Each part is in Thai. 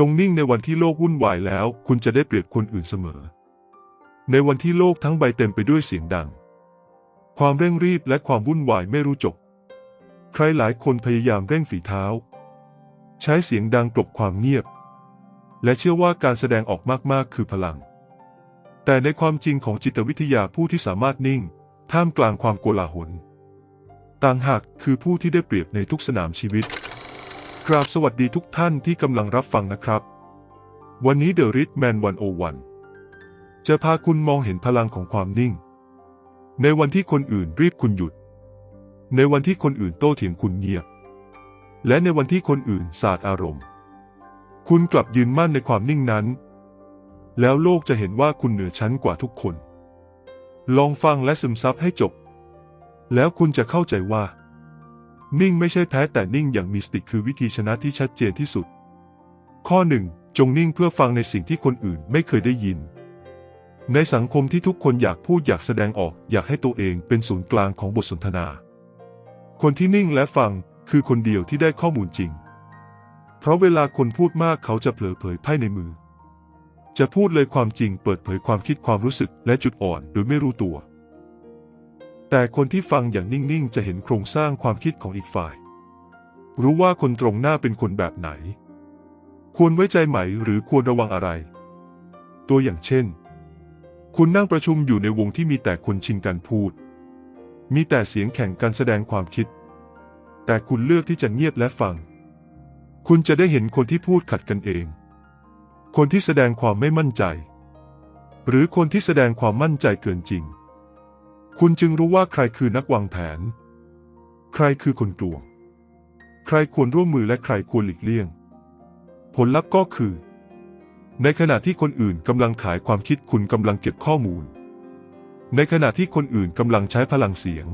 จงนิ่งในวันที่โลกวุ่นวายแล้ว คุณจะได้เปรียบคนอื่นเสมอ ในวันที่โลกทั้งใบเต็มไปด้วยเสียงดัง ความเร่งรีบและความวุ่นวายไม่รู้จบ ใครหลายคนพยายามเร่งฝีเท้า ใช้เสียงดังกลบความเงียบ และเชื่อว่าการแสดงออกมากๆคือพลัง แต่ในความจริงของจิตวิทยาผู้ที่สามารถนิ่ง ท่ามกลางความโกลาหลต่างหากคือผู้ที่ได้เปรียบในทุกสนามชีวิต กราบสวัสดีทุกท่านที่กำลังรับฟังนะครับ วันนี้เดอะริทแมนวันโอวันจะพาคุณมองเห็นพลังของความนิ่ง ในวันที่คนอื่นรีบคุณหยุด ในวันที่คนอื่นโต้เถียงคุณเงียบ และในวันที่คนอื่นสาดอารมณ์ คุณกลับยืนมั่นในความนิ่งนั้น แล้วโลกจะเห็นว่าคุณเหนือชั้นกว่าทุกคน ลองฟังและซึมซับให้จบ แล้วคุณจะเข้าใจว่า นิ่งไม่ใช่แพ้แต่นิ่งอย่างมีสติคือวิธีชนะที่ชัดเจนที่สุด ข้อหนึ่งจงนิ่งเพื่อฟังในสิ่งที่คนอื่นไม่เคยได้ยิน ในสังคมที่ทุกคนอยากพูดอยากแสดงออก อยากให้ตัวเองเป็นศูนย์กลางของบทสนทนา คนที่นิ่งและฟังคือคนเดียวที่ได้ข้อมูลจริง เพราะเวลาคนพูดมากเขาจะเผลอเผยไพ่ในมือ จะพูดเลยความจริงเปิดเผยความคิดความรู้สึกและจุดอ่อนโดยไม่รู้ตัว แต่คนที่ฟังอย่างนิ่งๆ จะเห็นโครงสร้างความคิดของอีกฝ่าย รู้ว่าคนตรงหน้าเป็นคนแบบไหน ควรไว้ใจไหมหรือควรระวังอะไร ตัวอย่างเช่น คุณนั่งประชุมอยู่ในวงที่มีแต่คนชิงกันพูด มีแต่เสียงแข่งกันแสดงความคิด แต่คุณเลือกที่จะเงียบและฟัง คุณจะได้เห็นคนที่พูดขัดกันเอง คนที่แสดงความไม่มั่นใจ หรือคนที่แสดงความมั่นใจเกินจริง คุณจึงรู้ว่าใครคือนักวางแผน ใครคือคนกลวง ใครควรร่วมมือและใครควรหลีกเลี่ยง ผลลัพธ์ก็คือ ในขณะที่คนอื่นกำลังขายความคิดคุณกำลังเก็บข้อมูล ในขณะที่คนอื่นกำลังใช้พลังเสียง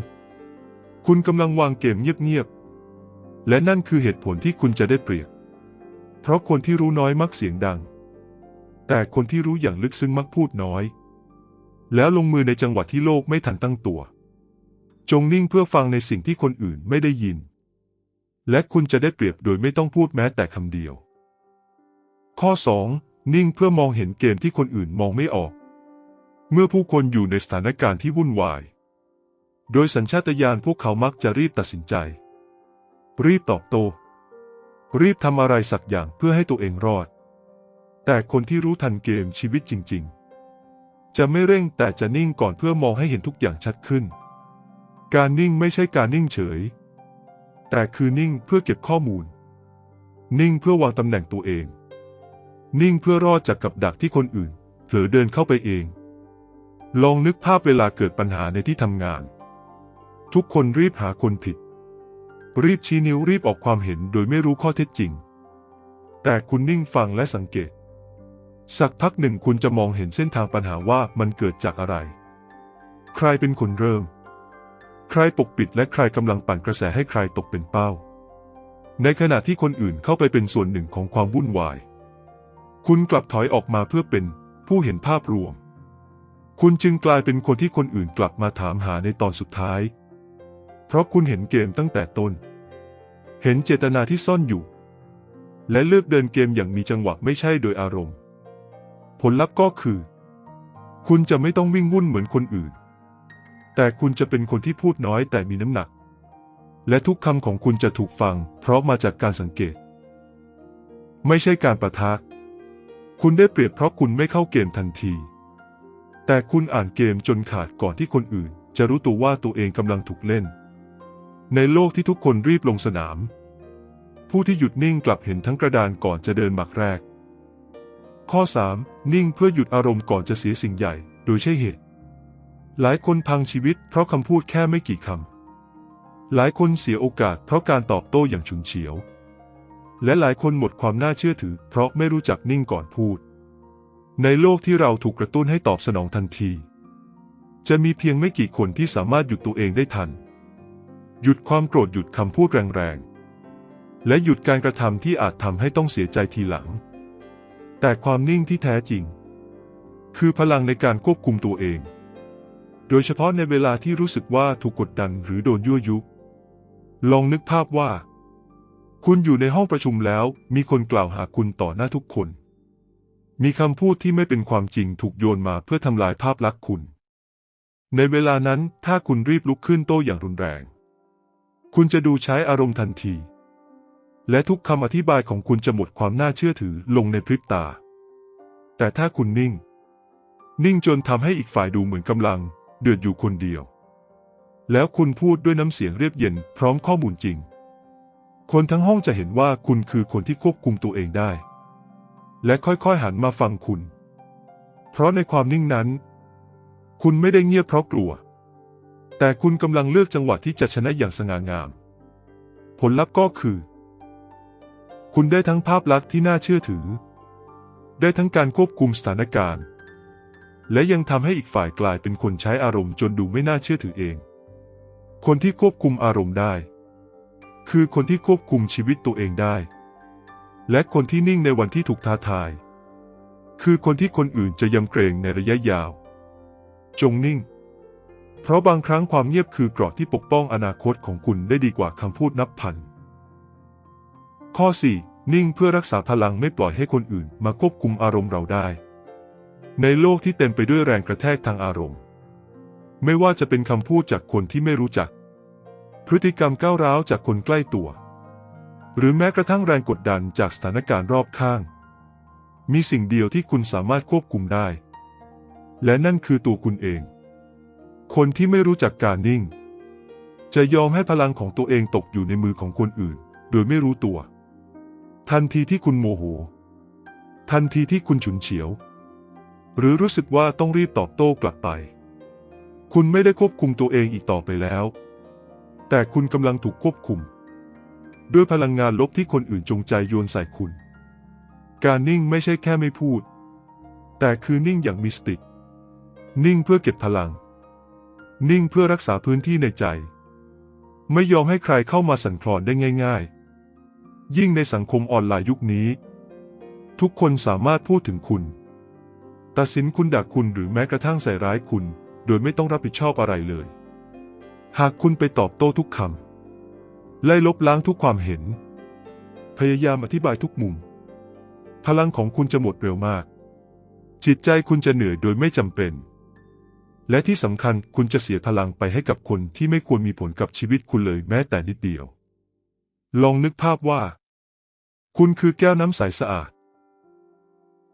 คุณกำลังวางเกมเงียบๆ และนั่นคือเหตุผลที่คุณจะได้เปรียบ เพราะคนที่รู้น้อยมักเสียงดัง แต่คนที่รู้อย่างลึกซึ้งมักพูดน้อย แล้วลงมือในจังหวะที่โลกไม่ทันตั้งตัว จงนิ่งเพื่อฟังในสิ่งที่คนอื่นไม่ได้ยิน และคุณจะได้เปรียบโดยไม่ต้องพูดแม้แต่คำเดียว ข้อ 2. นิ่งเพื่อมองเห็นเกมที่คนอื่นมองไม่ออก เมื่อผู้คนอยู่ในสถานการณ์ที่วุ่นวาย โดยสัญชาตญาณพวกเขามักจะรีบตัดสินใจ รีบตอบโต้รีบทำอะไรสักอย่างเพื่อให้ตัวเองรอด แต่คนที่รู้ทันเกมชีวิตจริง ๆ จะไม่เร่งแต่จะนิ่งก่อนเพื่อมองให้เห็นทุกอย่างชัดขึ้น การนิ่งไม่ใช่การนิ่งเฉย แต่คือนิ่งเพื่อเก็บข้อมูล นิ่งเพื่อวางตำแหน่งตัวเอง นิ่งเพื่อรอดจากกับดักที่คนอื่นเผลอเดินเข้าไปเอง ลองนึกภาพเวลาเกิดปัญหาในที่ทำงาน ทุกคนรีบหาคนผิด รีบชี้นิ้วรีบออกความเห็นโดยไม่รู้ข้อเท็จจริง แต่คุณนิ่งฟังและสังเกต สักพักหนึ่งคุณจะมองเห็นเส้นทางปัญหาว่ามันเกิดจากอะไร ใครเป็นคนเริ่ม ใครปกปิดและใครกำลังปั่นกระแสให้ใครตกเป็นเป้า ในขณะที่คนอื่นเข้าไปเป็นส่วนหนึ่งของความวุ่นวาย คุณกลับถอยออกมาเพื่อเป็นผู้เห็นภาพรวม คุณจึงกลายเป็นคนที่คนอื่นกลับมาถามหาในตอนสุดท้าย เพราะคุณเห็นเกมตั้งแต่ต้น เห็นเจตนาที่ซ่อนอยู่ และเลือกเดินเกมอย่างมีจังหวะไม่ใช่โดยอารมณ์ ผลลัพธ์ก็คือ คุณจะไม่ต้องวิ่งวุ่นเหมือนคนอื่น แต่คุณจะเป็นคนที่พูดน้อยแต่มีน้ำหนัก และทุกคำของคุณจะถูกฟัง เพราะมาจากการสังเกต ไม่ใช่การประทะ คุณได้เปรียบเพราะคุณไม่เข้าเกมทันที แต่คุณอ่านเกมจนขาดก่อนที่คนอื่น จะรู้ตัวว่าตัวเองกำลังถูกเล่น ในโลกที่ทุกคนรีบลงสนาม ผู้ที่หยุดนิ่งกลับเห็นทั้งกระดานก่อนจะเดินหมักแรก ข้อ 3. นิ่งเพื่อหยุดอารมณ์ก่อนจะเสียสิ่งใหญ่ โดยใช่เหตุ หลายคนพังชีวิตเพราะคำพูดแค่ไม่กี่คำ หลายคนเสียโอกาสเพราะการตอบโต้อย่างฉุนเฉียว และหลายคนหมดความน่าเชื่อถือ เพราะไม่รู้จักนิ่งก่อนพูด ในโลกที่เราถูกกระตุ้นให้ตอบสนองทันที จะมีเพียงไม่กี่คนที่สามารถหยุดตัวเองได้ทัน หยุดความโกรธหยุดคำพูดแรงๆ และหยุดการกระทำที่อาจทำให้ต้องเสียใจทีหลัง แต่ความนิ่งที่แท้จริง คือพลังในการควบคุมตัวเอง โดยเฉพาะในเวลาที่รู้สึกว่าถูกกดดันหรือโดนยั่วยุ ลองนึกภาพว่า คุณอยู่ในห้องประชุมแล้วมีคนกล่าวหาคุณต่อหน้าทุกคน มีคำพูดที่ไม่เป็นความจริงถูกโยนมาเพื่อทำลายภาพลักษณ์คุณ ในเวลานั้นถ้าคุณรีบลุกขึ้นโต้อย่างรุนแรง คุณจะดูใช้อารมณ์ทันที และทุกคำอธิบายของคุณจะหมดความน่าเชื่อถือลงในพริบตา แต่ถ้าคุณนิ่ง นิ่งจนทำให้อีกฝ่ายดูเหมือนกำลัง เดือดอยู่คนเดียว แล้วคุณพูดด้วยน้ำเสียงเรียบเย็นพร้อมข้อมูลจริง คนทั้งห้องจะเห็นว่าคุณคือคนที่ควบคุมตัวเองได้ และค่อยๆหันมาฟังคุณ เพราะในความนิ่งนั้น คุณไม่ได้เงียบเพราะกลัว แต่คุณกำลังเลือกจังหวะที่จะชนะอย่างสง่างาม ผลลัพธ์ก็คือ คุณได้ทั้งภาพลักษณ์ที่น่าเชื่อถือ ได้ทั้งการควบคุมสถานการณ์ และยังทำให้อีกฝ่ายกลายเป็นคนใช้อารมณ์จนดูไม่น่าเชื่อถือเอง คนที่ควบคุมอารมณ์ได้ คือคนที่ควบคุมชีวิตตัวเองได้ และคนที่นิ่งในวันที่ถูกท้าทาย คือคนที่คนอื่นจะยำเกรงในระยะยาว จงนิ่ง เพราะบางครั้งความเงียบคือเกราะที่ปกป้องอนาคตของคุณได้ดีกว่าคำพูดนับพัน ข้อ 4. นิ่งเพื่อรักษาพลังไม่ปล่อยให้คนอื่นมาควบคุมอารมณ์เราได้ ในโลกที่เต็มไปด้วยแรงกระแทกทางอารมณ์ ไม่ว่าจะเป็นคำพูดจากคนที่ไม่รู้จัก พฤติกรรมก้าวร้าวจากคนใกล้ตัว หรือแม้กระทั่งแรงกดดันจากสถานการณ์รอบข้าง มีสิ่งเดียวที่คุณสามารถควบคุมได้ และนั่นคือตัวคุณเอง คนที่ไม่รู้จักการนิ่ง จะยอมให้พลังของตัวเองตกอยู่ในมือของคนอื่น โดยไม่รู้ตัว ทันทีที่คุณโมโห ทันทีที่คุณฉุนเฉียว หรือรู้สึกว่าต้องรีบตอบโต้กลับไป คุณไม่ได้ควบคุมตัวเองอีกต่อไปแล้ว แต่คุณกำลังถูกควบคุม ด้วยพลังงานลบที่คนอื่นจงใจโยนใส่คุณ การนิ่งไม่ใช่แค่ไม่พูด แต่คือนิ่งอย่างมีสติ นิ่งเพื่อเก็บพลัง นิ่งเพื่อรักษาพื้นที่ในใจ ไม่ยอมให้ใครเข้ามาสั่นคลอนได้ง่าย ๆ ยิ่งในสังคมออนไลน์ยุคนี้ ทุกคนสามารถพูดถึงคุณ ตัดสินคุณด่าคุณหรือแม้กระทั่งใส่ร้ายคุณ โดยไม่ต้องรับผิดชอบอะไรเลย หากคุณไปตอบโต้ทุกคำไล่ลบล้างทุกความเห็น พยายามอธิบายทุกมุม พลังของคุณจะหมดเร็วมาก จิตใจคุณจะเหนื่อยโดยไม่จำเป็น และที่สำคัญคุณจะเสียพลังไปให้กับคนที่ไม่ควรมีผลกับชีวิตคุณเลยแม้แต่นิดเดียวลองนึกภาพว่า คุณคือแก้วน้ำใสสะอาด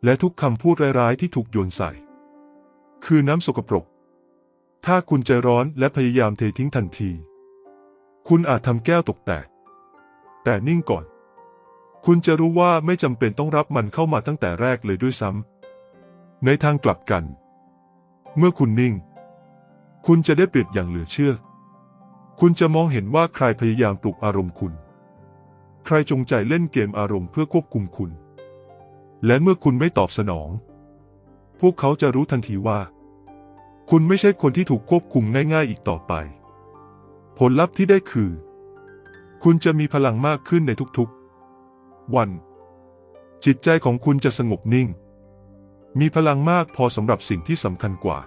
และทุกคำพูดร้ายๆที่ถูกโยนใส่ คือน้ำสกปรก ถ้าคุณใจร้อนและพยายามเททิ้งทันที คุณอาจทำแก้วตกแตก แต่นิ่งก่อน คุณจะรู้ว่าไม่จำเป็นต้องรับมันเข้ามาตั้งแต่แรกเลยด้วยซ้ำในทางกลับกัน เมื่อคุณนิ่ง คุณจะได้เปรียบอย่างเหลือเชื่อ คุณจะมองเห็นว่าใครพยายามปลุกอารมณ์คุณ ใครจงใจเล่นเกมอารมณ์เพื่อควบคุมคุณ และเมื่อคุณไม่ตอบสนอง พวกเขาจะรู้ทันทีว่า คุณไม่ใช่คนที่ถูกควบคุมง่าย ๆ อีกต่อไป ผลลัพธ์ที่ได้คือ คุณจะมีพลังมากขึ้นในทุกๆ วัน จิตใจของคุณจะสงบนิ่ง มีพลังมากพอสำหรับสิ่งที่สำคัญกว่า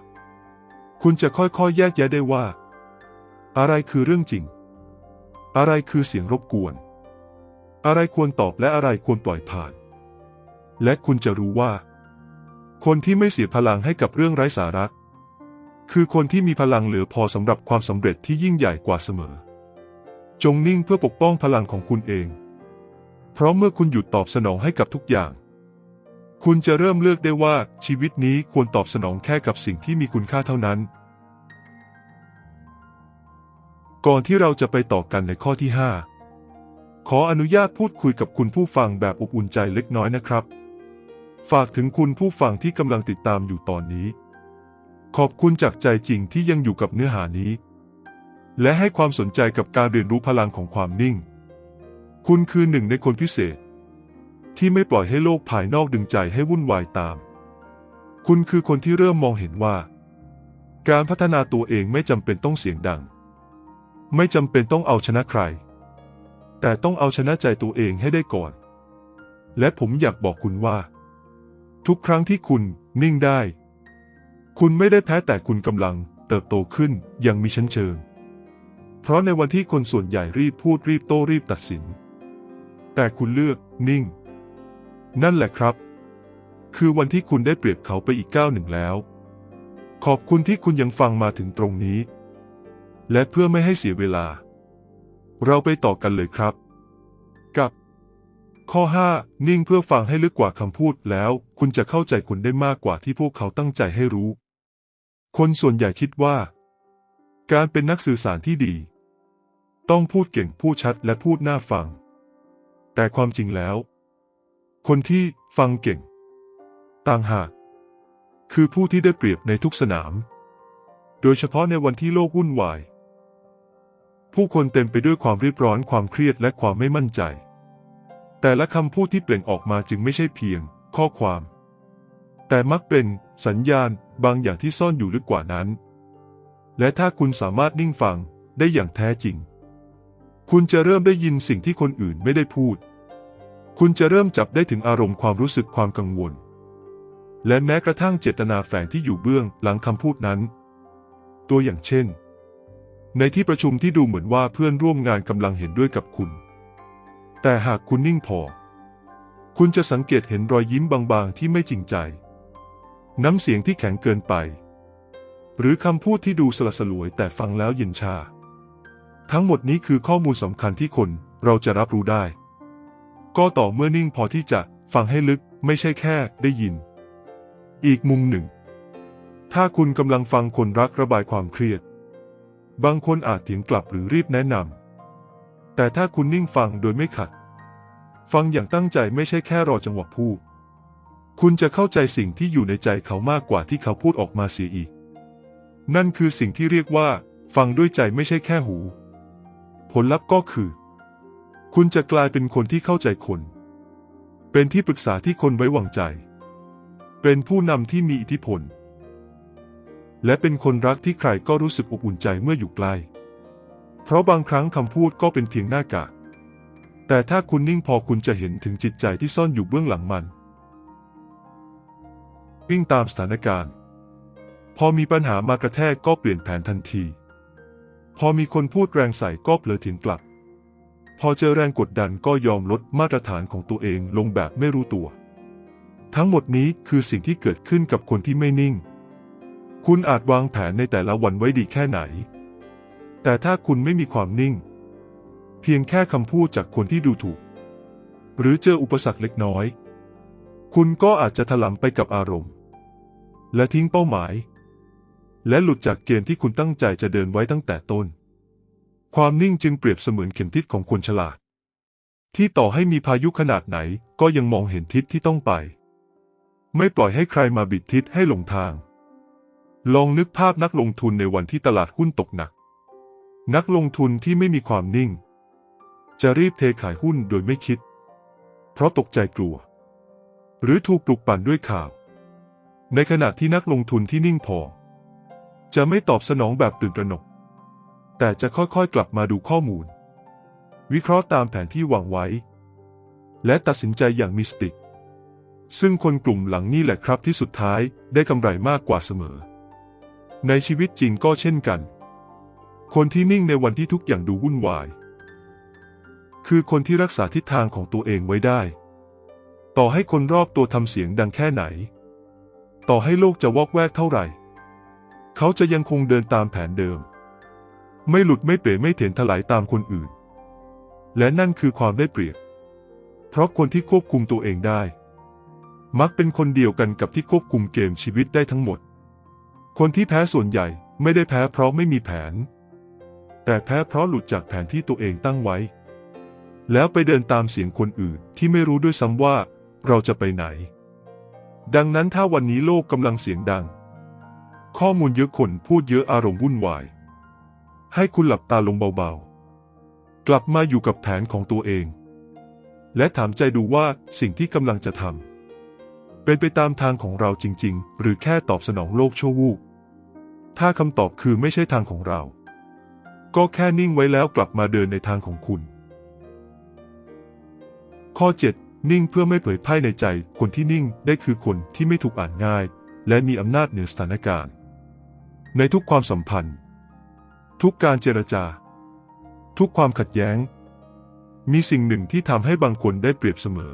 คุณจะค่อยๆ แยกแยะได้ว่า อะไรคือเรื่องจริง อะไรคือเสียงรบกวน อะไรควรตอบและอะไรควรปล่อยผ่าน และคุณจะรู้ว่า คนที่ไม่เสียพลังให้กับเรื่องไร้สาระ คือคนที่มีพลังเหลือพอสำหรับความสำเร็จที่ยิ่งใหญ่กว่าเสมอ จงนิ่งเพื่อปกป้องพลังของคุณเอง เพราะเมื่อคุณหยุดตอบสนองให้กับทุกอย่าง คุณจะเริ่มเลือกได้ว่าชีวิตนี้ควรตอบสนองแค่กับสิ่งที่มีคุณค่าเท่านั้น ก่อนที่เราจะไปต่อกันในข้อที่ 5 ขออนุญาตพูดคุยกับคุณผู้ฟังแบบอบอุ่นใจเล็กน้อยนะครับ ฝากถึงคุณผู้ฟังที่กำลังติดตามอยู่ตอนนี้ ขอบคุณจากใจจริงที่ยังอยู่กับเนื้อหานี้ และให้ความสนใจกับการเรียนรู้พลังของความนิ่ง คุณคือหนึ่งในคนพิเศษ ที่ไม่ปล่อยให้โลกภายนอกดึงใจให้วุ่นวายตาม คุณคือคนที่เริ่มมองเห็นว่า การพัฒนาตัวเองไม่จำเป็นต้องเสียงดัง ไม่จำเป็นต้องเอาชนะใคร แต่ต้องเอาชนะใจตัวเองให้ได้ก่อน และผมอยากบอกคุณว่า ทุกครั้งที่คุณนิ่งได้ คุณไม่ได้แพ้แต่คุณกำลังเติบโตขึ้นอย่างมีชั้นเชิง เพราะในวันที่คนส่วนใหญ่รีบพูดรีบโต้รีบตัดสิน แต่คุณเลือกนิ่ง นั่นแหละครับ คือวันที่คุณได้เปรียบเขาไปอีกก้าวหนึ่งแล้ว ขอบคุณที่คุณยังฟังมาถึงตรงนี้ และเพื่อไม่ให้เสียเวลา เราไปต่อกันเลยครับ กับ ข้อ 5 นิ่งเพื่อฟังให้ลึกกว่าคำพูดแล้ว คุณจะเข้าใจคนได้มากกว่าที่พวกเขาตั้งใจให้รู้ คนส่วนใหญ่คิดว่า การเป็นนักสื่อสารที่ดี ต้องพูดเก่งพูดชัดและพูดน่าฟัง แต่ความจริงแล้ว คนที่ฟังเก่ง ต่างหาก คือผู้ที่ได้เปรียบในทุกสนาม โดยเฉพาะในวันที่โลกวุ่นวาย ผู้คนเต็มไปด้วยความรีบร้อนความเครียดและความไม่มั่นใจ แต่ละคำพูดที่เปล่งออกมาจึงไม่ใช่เพียง ข้อความ แต่มักเป็นสัญญาณบางอย่างที่ซ่อนอยู่ลึกกว่านั้น และถ้าคุณสามารถนิ่งฟังได้อย่างแท้จริง คุณจะเริ่มได้ยินสิ่งที่คนอื่นไม่ได้พูด คุณจะเริ่มจับได้ถึงอารมณ์ความรู้สึกความกังวล และแม้กระทั่งเจตนาแฝงที่อยู่เบื้องหลังคำพูดนั้น ตัวอย่างเช่น ในที่ประชุมที่ดูเหมือนว่าเพื่อนร่วมงานกำลังเห็นด้วยกับคุณ แต่หากคุณนิ่งพอ คุณจะสังเกตเห็นรอยยิ้มบางๆ ที่ไม่จริงใจ น้ำเสียงที่แข็งเกินไป หรือคำพูดที่ดูสละสลวยแต่ฟังแล้วเย็นชา ทั้งหมดนี้คือข้อมูลสำคัญที่คนเราจะรับรู้ได้ ก็ต่อเมื่อนิ่งพอที่จะฟังให้ลึกไม่ใช่แค่ได้ยิน อีกมุมหนึ่ง ถ้าคุณกำลังฟังคนรักระบายความเครียด บางคนอาจเถียงกลับหรือรีบแนะนำ แต่ถ้าคุณนิ่งฟังโดยไม่ขัด ฟังอย่างตั้งใจไม่ใช่แค่รอจังหวะพูด คุณจะเข้าใจสิ่งที่อยู่ในใจเขามากกว่าที่เขาพูดออกมาเสียอีก นั่นคือสิ่งที่เรียกว่า ฟังด้วยใจไม่ใช่แค่หู ผลลัพธ์ก็คือ คุณจะกลายเป็นคนที่เข้าใจคน เป็นที่ปรึกษาที่คนไว้วางใจ เป็นผู้นำที่มีอิทธิพล และเป็นคนรักที่ใครก็รู้สึกอบอุ่นใจเมื่ออยู่ใกล้ เพราะบางครั้งคำพูดก็เป็นเพียงหน้ากาก แต่ถ้าคุณนิ่งพอคุณจะเห็นถึงจิตใจที่ซ่อนอยู่เบื้องหลังมัน วิ่งตามสถานการณ์ พอมีปัญหามากระแทกก็เปลี่ยนแผนทันที พอมีคนพูดแรงใส่ก็เผลอเถียงกลับ พอเจอแรงกดดันก็ยอมลดมาตรฐานของตัวเองลงแบบไม่รู้ตัว ทั้งหมดนี้คือสิ่งที่เกิดขึ้นกับคนที่ไม่นิ่ง คุณอาจวางแผนในแต่ละวันไว้ดีแค่ไหน แต่ถ้าคุณไม่มีความนิ่ง เพียงแค่คำพูดจากคนที่ดูถูก หรือเจออุปสรรคเล็กน้อย คุณก็อาจจะถลำไปกับอารมณ์ และทิ้งเป้าหมาย และหลุดจากเกณฑ์ที่คุณตั้งใจจะเดินไว้ตั้งแต่ต้น ความนิ่งจึงเปรียบเสมือนเข็มทิศของคนฉลาด ที่ต่อให้มีพายุขนาดไหนก็ยังมองเห็นทิศที่ต้องไป ไม่ปล่อยให้ใครมาบิดทิศให้หลงทาง ลองนึกภาพนักลงทุนในวันที่ตลาดหุ้นตกหนัก นักลงทุนที่ไม่มีความนิ่ง จะรีบเทขายหุ้นโดยไม่คิด เพราะตกใจกลัว หรือถูกปลุกปั่นด้วยข่าว ในขณะที่นักลงทุนที่นิ่งพอ จะไม่ตอบสนองแบบตื่นตระหนก แต่จะค่อยๆกลับมาดูข้อมูล วิเคราะห์ตามแผนที่วางไว้ และตัดสินใจอย่างมีสติซึ่งคนกลุ่มหลังนี่แหละครับที่สุดท้ายได้กำไรมากกว่าเสมอ ในชีวิตจริงก็เช่นกัน คนที่นิ่งในวันที่ทุกอย่างดูวุ่นวาย คือคนที่รักษาทิศทางของตัวเองไว้ได้ ต่อให้คนรอบตัวทำเสียงดังแค่ไหน ต่อให้โลกจะวอกแวกเท่าไหร่ เขาจะยังคงเดินตามแผนเดิม ไม่หลุดไม่เป๋ไม่เถียนถลายตามคนอื่น และนั่นคือความได้เปรียบ เพราะคนที่ควบคุมตัวเองได้ มักเป็นคนเดียวกันกับที่ควบคุมเกมชีวิตได้ทั้งหมด คนที่แพ้ส่วนใหญ่ไม่ได้แพ้เพราะไม่มีแผน แต่แพ้เพราะหลุดจากแผนที่ตัวเองตั้งไว้ แล้วไปเดินตามเสียงคนอื่นที่ไม่รู้ด้วยซ้ำว่าเราจะไปไหน ดังนั้นถ้าวันนี้โลกกำลังเสียงดัง ข้อมูลเยอะคนพูดเยอะอารมณ์วุ่นวาย ให้คุณหลับตาลงเบาๆ กลับมาอยู่กับแผนของตัวเอง และถามใจดูว่าสิ่งที่กำลังจะทำเป็นไปตามทางของเราจริง ๆ หรือแค่ตอบสนองโลกชั่ววูบ ถ้าคำตอบคือไม่ใช่ทางของเรา ก็แค่นิ่งไว้แล้วกลับมาเดินในทางของคุณ ข้อ 7 นิ่งเพื่อไม่เผยไพ่ในใจ คนที่นิ่งได้คือคนที่ไม่ถูกอ่านง่าย และมีอำนาจเหนือสถานการณ์ ในทุกความสัมพันธ์ ทุกการเจรจา ทุกความขัดแย้ง มีสิ่งหนึ่งที่ทำให้บางคนได้เปรียบเสมอ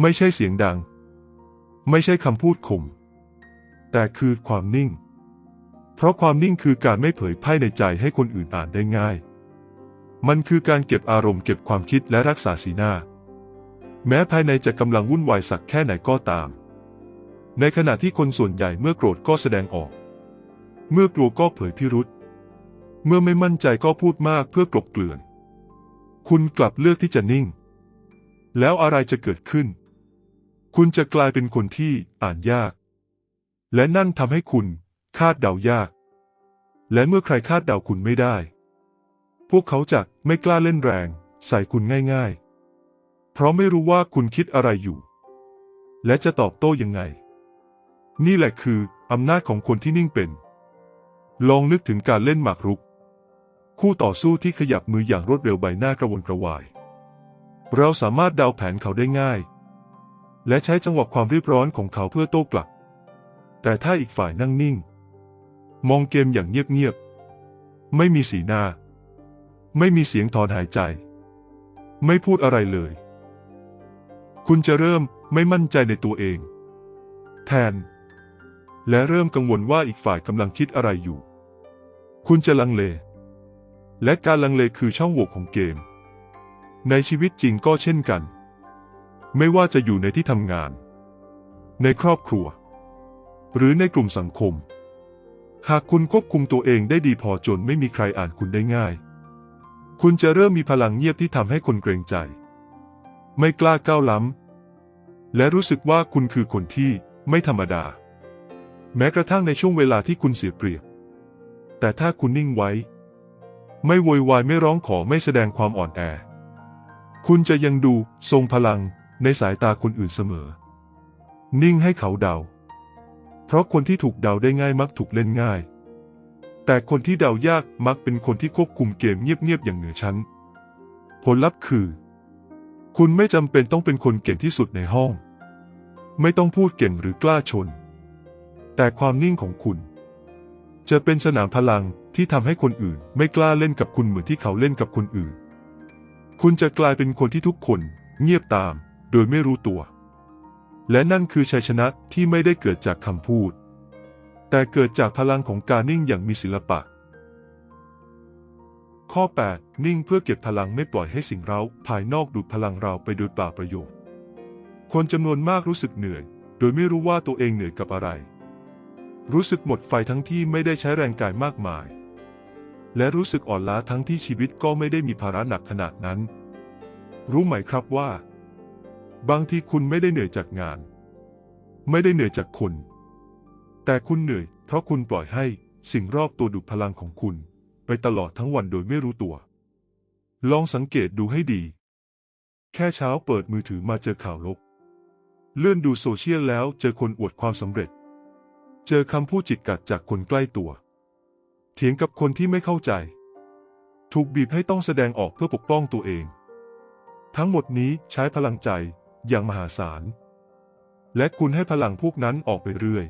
ไม่ใช่เสียงดัง ไม่ใช่คำพูดข่มแต่คือความนิ่ง เพราะความนิ่งคือการไม่เผยไพ่ในใจให้คนอื่นอ่านได้ง่าย มันคือการเก็บอารมณ์เก็บความคิดและรักษาสีหน้า แม้ภายในจะกำลังวุ่นวายสักแค่ไหนก็ตาม ในขณะที่คนส่วนใหญ่เมื่อโกรธก็แสดงออก เมื่อกลัวก็เผยพิรุษเมื่อไม่มั่นใจก็พูดมากเพื่อกลบเกลื่อน คุณกลับเลือกที่จะนิ่ง แล้วอะไรจะเกิดขึ้น คุณจะกลายเป็นคนที่อ่านยาก และนั่นทำให้คุณ คาดเดายาก และเมื่อใครคาดเดาคุณไม่ได้ พวกเขาจะไม่กล้าเล่นแรง ใส่คุณง่ายๆ เพราะไม่รู้ว่าคุณคิดอะไรอยู่ และจะตอบโต้ยังไง นี่แหละคืออำนาจของคนที่นิ่งเป็น ลองนึกถึงการเล่นหมากรุก คู่ต่อสู้ที่ขยับมืออย่างรวดเร็วใบหน้ากระวนกระวาย เราสามารถเดาแผนเขาได้ง่าย และใช้จังหวะความรีบร้อนของเขาเพื่อโต้กลับ แต่ถ้าอีกฝ่ายนั่งนิ่ง มองเกมอย่างเงียบๆ ไม่มีสีหน้า ไม่มีเสียงถอนหายใจ ไม่พูดอะไรเลย คุณจะเริ่มไม่มั่นใจในตัวเอง แทน และเริ่มกังวลว่าอีกฝ่ายกำลังคิดอะไรอยู่ คุณจะลังเล และการลังเลคือช่องโหว่ของเกม ในชีวิตจริงก็เช่นกัน ไม่ว่าจะอยู่ในที่ทำงาน ในครอบครัว หรือในกลุ่มสังคม หากคุณควบคุมตัวเองได้ดีพอจนไม่มีใครอ่านคุณได้ง่าย คุณจะเริ่มมีพลังเงียบที่ทำให้คนเกรงใจ ไม่กล้าก้าวล้ำ และรู้สึกว่าคุณคือคนที่ไม่ธรรมดา แม้กระทั่งในช่วงเวลาที่คุณเสียเปรียบ แต่ถ้าคุณนิ่งไว้ ไม่โวยวายไม่ร้องขอไม่แสดงความอ่อนแอ คุณจะยังดูทรงพลังในสายตาคนอื่นเสมอ นิ่งให้เขาเดา เพราะคนที่ถูกเดาได้ง่ายมักถูกเล่นง่าย แต่คนที่เดายากมักเป็นคนที่ควบคุมเกมเงียบๆอย่างเหนือชั้น ผลลัพธ์คือ คุณไม่จำเป็นต้องเป็นคนเก่งที่สุดในห้อง ไม่ต้องพูดเก่งหรือกล้าชน แต่ความนิ่งของคุณ จะเป็นสนามพลังที่ทำให้คนอื่น ไม่กล้าเล่นกับคุณเหมือนที่เขาเล่นกับคนอื่น คุณจะกลายเป็นคนที่ทุกคน เงียบตาม โดยไม่รู้ตัว และนั่นคือชัยชนะที่ไม่ได้เกิดจากคำพูด แต่เกิดจากพลังของการนิ่งอย่างมีศิลปะ ข้อ 8 นิ่งเพื่อเก็บพลังไม่ปล่อยให้สิ่งเร้าภายนอกดูดพลังเราไปโดยเปล่าประโยชน์ คนจำนวนมากรู้สึกเหนื่อย โดยไม่รู้ว่าตัวเองเหนื่อยกับอะไร รู้สึกหมดไฟทั้งที่ไม่ได้ใช้แรงกายมากมาย และรู้สึกอ่อนล้าทั้งที่ชีวิตก็ไม่ได้มีภาระหนักขนาดนั้น รู้ไหมครับว่า บางทีคุณไม่ได้เหนื่อยจากงาน ไม่ได้เหนื่อยจากคน แต่คุณเหนื่อย เพราะคุณปล่อยให้สิ่งรอบตัวดูดพลังของคุณ ไปตลอดทั้งวันโดยไม่รู้ตัว ลองสังเกตดูให้ดี แค่เช้าเปิดมือถือมาเจอข่าวลบ เลื่อนดูโซเชียลแล้วเจอคนอวดความสำเร็จ เจอคำพูดจิตกัดจากคนใกล้ตัว เถียงกับคนที่ไม่เข้าใจ ถูกบีบให้ต้องแสดงออกเพื่อปกป้องตัวเอง ทั้งหมดนี้ใช้พลังใจ อย่างมหาศาล และคุณให้พลังพวกนั้นออกไปเรื่อย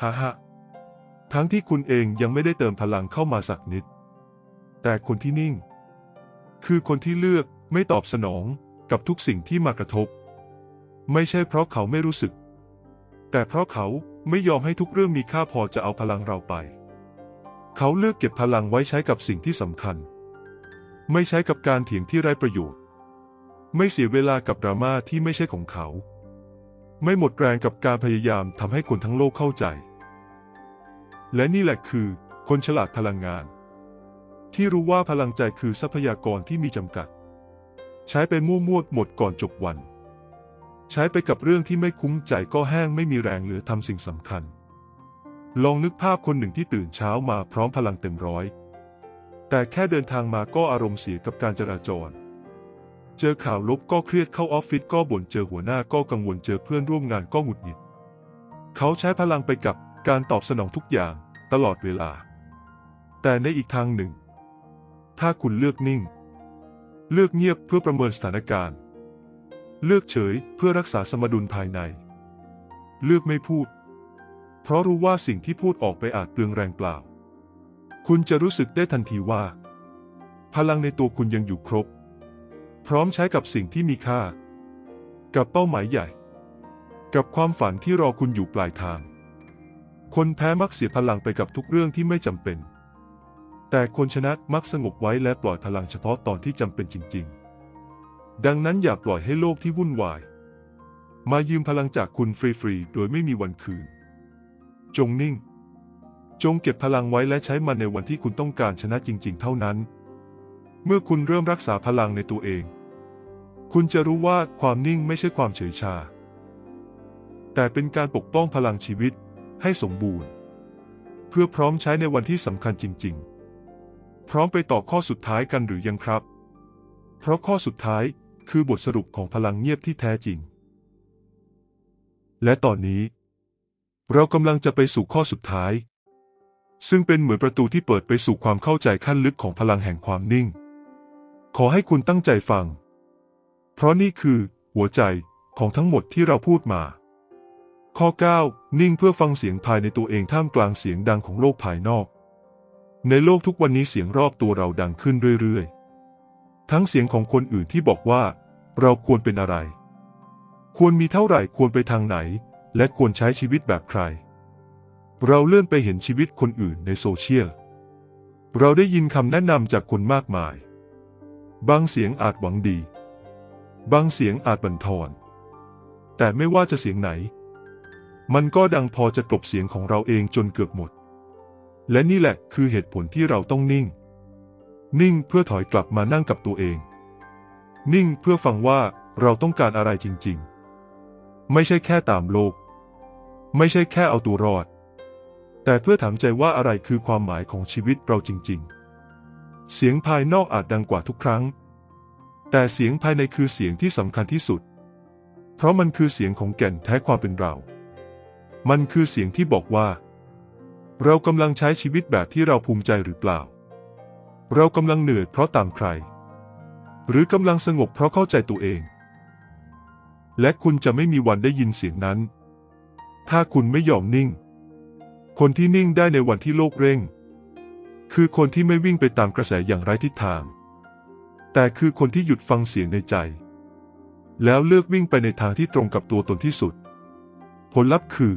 ฮ่าฮ่าทั้งที่คุณเองยังไม่ได้เติมพลังเข้ามาสักนิด แต่คนที่นิ่ง คือคนที่เลือกไม่ตอบสนองกับทุกสิ่งที่มากระทบ ไม่ใช่เพราะเขาไม่รู้สึก แต่เพราะเขาไม่ยอมให้ทุกเรื่องมีค่าพอจะเอาพลังเราไป เขาเลือกเก็บพลังไว้ใช้กับสิ่งที่สำคัญ ไม่ใช้กับการเถียงที่ไร้ประโยชน์ ไม่เสียเวลากับดราม่าที่ไม่ใช่ของเขา ไม่หมดแรงกับการพยายามทำให้คนทั้งโลกเข้าใจ และนี่แหละคือคนฉลาดพลังงาน ที่รู้ว่าพลังใจคือทรัพยากรที่มีจำกัด ใช้ไปมั่วๆหมดก่อนจบวัน ใช้ไปกับเรื่องที่ไม่คุ้มใจก็แห้งไม่มีแรงเหลือทำสิ่งสำคัญ ลองนึกภาพคนหนึ่งที่ตื่นเช้ามาพร้อมพลังเต็มร้อย แต่แค่เดินทางมาก็อารมณ์เสียกับการจราจร เจอข่าวลบก็เครียดเข้าออฟฟิศก็บ่นเจอหัวหน้าก็กังวลเจอเพื่อนร่วมงานก็หงุดหงิด เขาใช้พลังไปกับการตอบสนองทุกอย่างตลอดเวลา แต่ในอีกทางหนึ่ง ถ้าคุณเลือกนิ่ง เลือกเงียบเพื่อประเมินสถานการณ์ เลือกเฉยเพื่อรักษาสมดุลภายใน เลือกไม่พูด เพราะรู้ว่าสิ่งที่พูดออกไปอาจเปลืองแรงเปล่า คุณจะรู้สึกได้ทันทีว่า พลังในตัวคุณยังอยู่ครบ พร้อมใช้กับสิ่งที่มีค่า กับเป้าหมายใหญ่ กับความฝันที่รอคุณอยู่ปลายทาง คนแพ้มักเสียพลังไปกับทุกเรื่องที่ไม่จำเป็น แต่คนชนะมักสงบไว้และปล่อยพลังเฉพาะตอนที่จำเป็นจริง ๆ ดังนั้นอย่าปล่อยให้โลกที่วุ่นวาย มายืมพลังจากคุณฟรีๆโดยไม่มีวันคืน จงนิ่ง จงเก็บพลังไว้และใช้มันในวันที่คุณต้องการชนะจริง ๆ เท่านั้นเมื่อคุณเริ่มรักษาพลังในตัวเอง คุณจะรู้ว่าความนิ่งไม่ใช่ความเฉยชา แต่เป็นการปกป้องพลังชีวิตให้สมบูรณ์ เพื่อพร้อมใช้ในวันที่สำคัญจริง ๆ พร้อมไปต่อข้อสุดท้ายกันหรือยังครับ เพราะข้อสุดท้ายคือบทสรุปของพลังเงียบที่แท้จริง และตอนนี้ เรากำลังจะไปสู่ข้อสุดท้าย ซึ่งเป็นเหมือนประตูที่เปิดไปสู่ความเข้าใจขั้นลึกของพลังแห่งความนิ่ง ขอให้คุณตั้งใจฟัง เพราะนี่คือหัวใจของทั้งหมดที่เราพูดมา ข้อ 9 นิ่งเพื่อฟังเสียงภายในตัวเองท่ามกลางเสียงดังของโลกภายนอก ในโลกทุกวันนี้เสียงรอบตัวเราดังขึ้นเรื่อยๆ ทั้งเสียงของคนอื่นที่บอกว่า เราควรเป็นอะไร ควรมีเท่าไหร่ควรไปทางไหน และควรใช้ชีวิตแบบใคร เราเลื่อนไปเห็นชีวิตคนอื่นในโซเชียล เราได้ยินคำแนะนำจากคนมากมาย บางเสียงอาจหวังดี บางเสียงอาจบันทอน แต่ไม่ว่าจะเสียงไหน มันก็ดังพอจะกลบเสียงของเราเองจนเกือบหมด และนี่แหละคือเหตุผลที่เราต้องนิ่ง นิ่งเพื่อถอยกลับมานั่งกับตัวเอง นิ่งเพื่อฟังว่าเราต้องการอะไรจริง ๆ ไม่ใช่แค่ตามโลก ไม่ใช่แค่เอาตัวรอด แต่เพื่อถามใจว่าอะไรคือความหมายของชีวิตเราจริง ๆ เสียงภายนอกอาจดังกว่าทุกครั้ง แต่เสียงภายในคือเสียงที่สำคัญที่สุด เพราะมันคือเสียงของแก่นแท้ความเป็นเรา มันคือเสียงที่บอกว่า เรากำลังใช้ชีวิตแบบที่เราภูมิใจหรือเปล่า เรากำลังเหนื่อยเพราะตามใคร หรือกำลังสงบเพราะเข้าใจตัวเอง และคุณจะไม่มีวันได้ยินเสียงนั้น ถ้าคุณไม่ยอมนิ่ง คนที่นิ่งได้ในวันที่โลกเร่ง คือคนที่ไม่วิ่งไปตามกระแสอย่างไร้ทิศทาง แต่คือคนที่หยุดฟังเสียงในใจ แล้วเลือกวิ่งไปในทางที่ตรงกับตัวตนที่สุด ผลลัพธ์คือ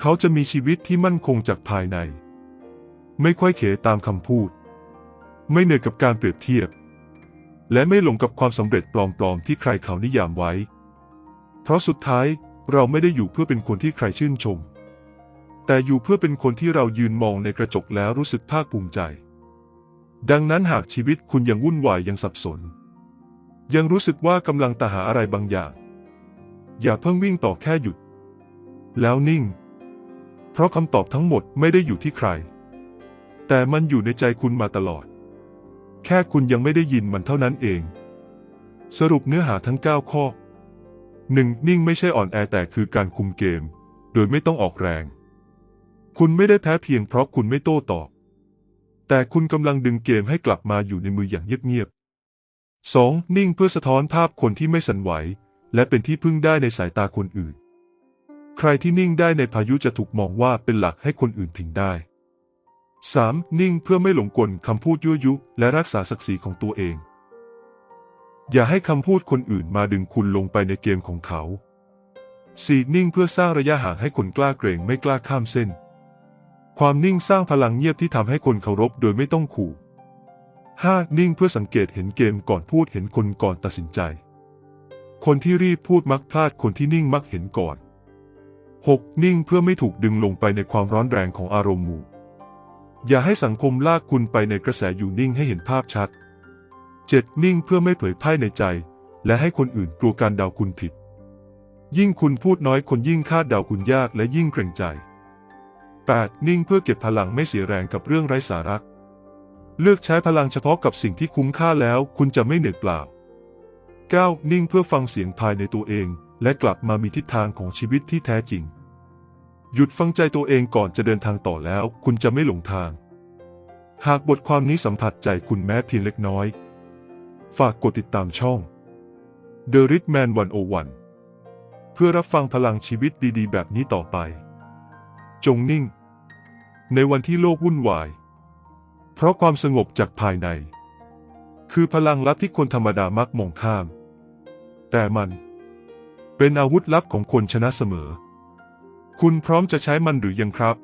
เขาจะมีชีวิตที่มั่นคงจากภายใน ไม่ค่อยเขตามคำพูด ไม่เหนื่อยกับการเปรียบเทียบ และไม่หลงกับความสำเร็จปลอมๆที่ใครเขานิยามไว้ เพราะสุดท้ายเราไม่ได้อยู่เพื่อเป็นคนที่ใครชื่นชม แต่อยู่เพื่อเป็นคนที่เรายืนมองในกระจกแล้วรู้สึกภาคภูมิใจ ดังนั้นหากชีวิตคุณยังวุ่นวายยังสับสน ยังรู้สึกว่ากำลังตาหาอะไรบางอย่าง อย่าเพิ่งวิ่งต่อแค่หยุด แล้วนิ่ง เพราะคำตอบทั้งหมดไม่ได้อยู่ที่ใคร แต่มันอยู่ในใจคุณมาตลอด แค่คุณยังไม่ได้ยินมันเท่านั้นเอง สรุปเนื้อหาทั้ง 9 ข้อ 1. นิ่งไม่ใช่อ่อนแอแต่คือการคุมเกม โดยไม่ต้องออกแรง คุณไม่ได้แพ้เพียงเพราะคุณไม่โต้ตอบ แต่คุณกำลังดึงเกมให้กลับมาอยู่ในมืออย่างเงียบๆ 2. นิ่งเพื่อสะท้อนภาพคนที่ไม่สั่นไหว และเป็นที่พึ่งได้ในสายตาคนอื่น ใครที่นิ่งได้ในพายุจะถูกมองว่าเป็นหลักให้คนอื่นทิ้งได้ 3. นิ่งเพื่อไม่หลงกลคำพูดยั่วยุ และรักษาศักดิ์ศรีของตัวเอง อย่าให้คำพูดคนอื่นมาดึงคุณลงไปในเกมของเขา 4. นิ่งเพื่อสร้างระยะห่างให้คนกล้าเกรงไม่กล้าข้ามเส้น ความนิ่งสร้างพลังเงียบที่ทำให้คนเคารพโดยไม่ต้องขู่ 5. นิ่งเพื่อสังเกตเห็นเกมก่อนพูดเห็นคนก่อนตัดสินใจ คนที่รีบพูดมักพลาดคนที่นิ่งมักเห็นก่อน 6. นิ่งเพื่อไม่ถูกดึงลงไปในความร้อนแรงของอารมณ์หมู่ อย่าให้สังคมลากคุณไปในกระแสอยู่นิ่งให้เห็นภาพชัด 7. นิ่งเพื่อไม่เผยไพ่ในใจ และให้คนอื่นกลัวการเดาคุณผิด ยิ่งคุณพูดน้อยคนยิ่งคาดเดาคุณยากและยิ่งเกรงใจ 8. นิ่งเพื่อเก็บพลังไม่เสียแรงกับเรื่องไร้สาระ เลือกใช้พลังเฉพาะกับสิ่งที่คุ้มค่าแล้ว คุณจะไม่เหนื่อยเปล่า 9. นิ่งเพื่อฟังเสียงภายในตัวเอง และกลับมามีทิศทางของชีวิตที่แท้จริง หยุดฟังใจตัวเองก่อนจะเดินทางต่อแล้ว คุณจะไม่หลงทาง หากบทความนี้สัมผัสใจคุณแม้เพียงเล็กน้อย ฝากกดติดตามช่อง The Rich Man 101เพื่อรับฟังพลังชีวิตดีๆ แบบนี้ต่อไป จงนิ่ง ในวันที่โลกวุ่นวาย เพราะความสงบจากภายใน คือพลังลับที่คนธรรมดามักมองข้าม แต่มัน เป็นอาวุธลับของคนชนะเสมอ คุณพร้อมจะใช้มันหรือยังครับ